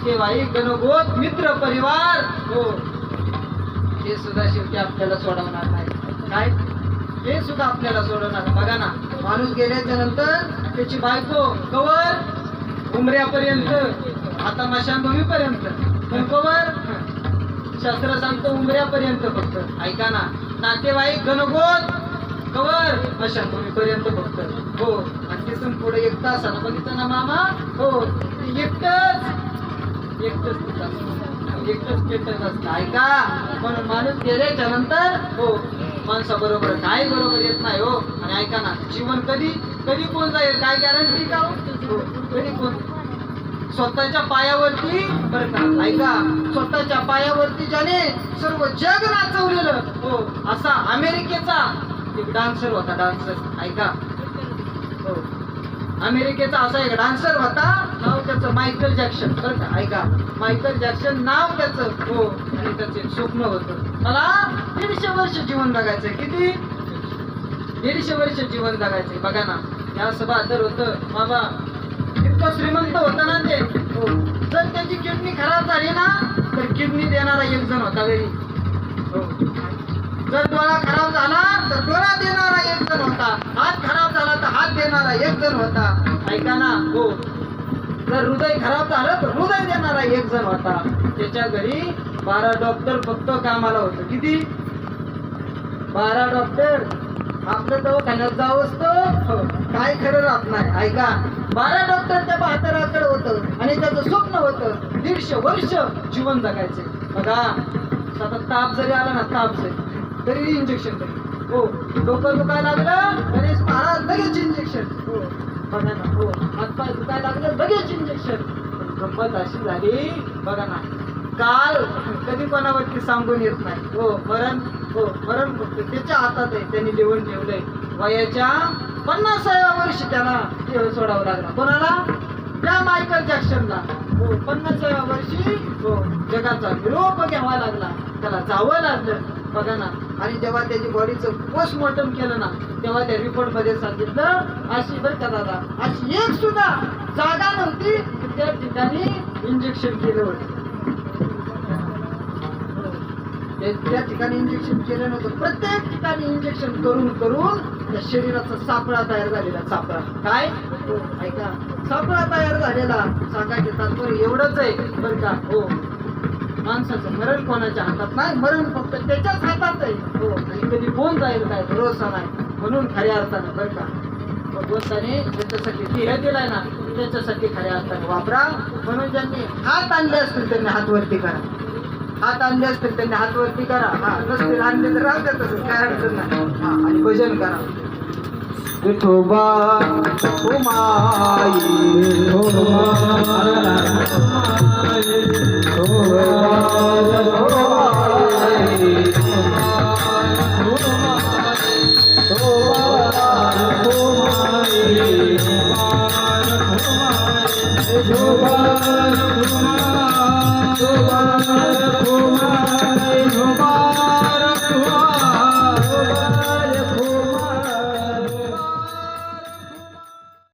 नातेवाईक गणगोत मित्र परिवार. हो. हे सुद्धा शेवटी आपल्याला सोडवणार नाही. काय? हे सुद्धा आपल्याला सोडवणार बघा ना माणूस गेल्याच्यानंतर त्याची बायको कवर उमऱ्यापर्यंत आता मशानभूमीपर्यंत पण कवर शास्त्र सांगतो उमऱ्यापर्यंत फक्त. ऐका ना नातेवाईक गणगोत कवर मशानभूमीपर्यंत फक्त. हो. आणि तिथून पुढे एक तास बघितलं ना मामा? हो. ते एकटंच. एकटंच तिथं एकटंच असतं. ऐका पण माणूस गेल्याच्यानंतर हो माणसाबरोबर काय बरोबर येत नाही हो. आणि ऐका ना जीवन कधी कधी कोण जाईल? काय गॅरंटी का हो? हो? कधी कोण? स्वतःच्या पायावरती बरं का ऐका. स्वतःच्या पायावरती ज्याने सर्व जग नाचवलेलं हो असा अमेरिकेचा एक डान्सर होता डान्सर ऐका. अमेरिकेचा असा एक डान्सर होता नाव त्याचं मायकल जॅक्सन. बरं का? ऐका. मायकल जॅक्सन नाव त्याचं. हो आणि त्याचं एक स्वप्न होतं. मला दीडशे वर्ष जीवन बघायचं किती? दीडशे वर्ष जीवन जगायचंय बघा ना. या सभा तर होतं. बाबा इतकं श्रीमंत होतं ना ते. हो. जर त्याची किडनी खराब झाली ना तर किडनी देणारा एक जण होता घरी हो. जर डोळा खराब झाला तर डोळा देणार एक जण होता हात खराब झाला तर हात देणारा एक जण होता. ऐका ना हो. जर हृदय खराब झालं तर हृदय देणारा एक जण होता. त्याच्या घरी बारा डॉक्टर फक्त कामाला होतं. किती? बारा डॉक्टर आपलं दवाखान्यात जावं असतं? हो. काय खरं राहत नाही. ऐका. बारा डॉक्टर त्या म्हाताऱ्याकडे होतं आणि त्याचं स्वप्न होतं दीडशे वर्ष जीवन जगायचे. बघा. आता ताप जरी आला ना ताप जरी. तरी इंजेक्शन तरी. हो. डोकं दुखायला लागलं गणेश महाराज लगेच इंजेक्शन हो. बघा ना हो. हातपाय दुखायला लागलं लगेच इंजेक्शन गंमत अशी झाली बघा ना. काल कधी कोणावरती सांगून येत नाही. हो मरण हो मरण फक्त त्याच्या हातात आहे. त्यांनी लिहून ठेवलंय. वयाच्या पन्नासाव्या वर्षी त्याला सोडावं लागला. कोणाला? त्या मायकल जॅक्सनला हो वर्षी हो जगाचा निरोप घ्यावा लागला. त्याला जावं लागलं. बघा ना. आणि जेव्हा त्याची बॉडीचं पोस्टमॉर्टम केलं ना तेव्हा त्या रिपोर्टमध्ये सांगितलं अशी बरं का दादा अशी एक सुद्धा जागा नव्हती त्या ठिकाणी इंजेक्शन केलं होतं ते- म्हणजे त्या ठिकाणी इंजेक्शन केलं नव्हतं. प्रत्येक ठिकाणी इंजेक्शन करून करून त्या शरीराचा सापळा तयार झालेला. सापळा. काय? हो ऐका. सापळा तयार झालेला. सांगायचे तात्पर्य एवढंच आहे. बरं का? हो. माणसाचं मरण कोणाच्या हातात नाही? मरण फक्त त्याच्याच हातात आहे. हो. आणि कधी कोण जाईल काय भरोसा नाही. म्हणून खऱ्या अर्थानं बरं का? भगवंताने त्याच्यासाठी ध्येय दिलाय ना त्याच्यासाठी खऱ्या अर्थानं वापरा. म्हणून ज्यांनी हात आणले असतील त्यांनी हात वरती करा. हात आणले असतील त्यांनी हात वरती करा नसतील आणले तर राहू द्या तसंच काय अडचण नाही भजन करा विठोबा my God.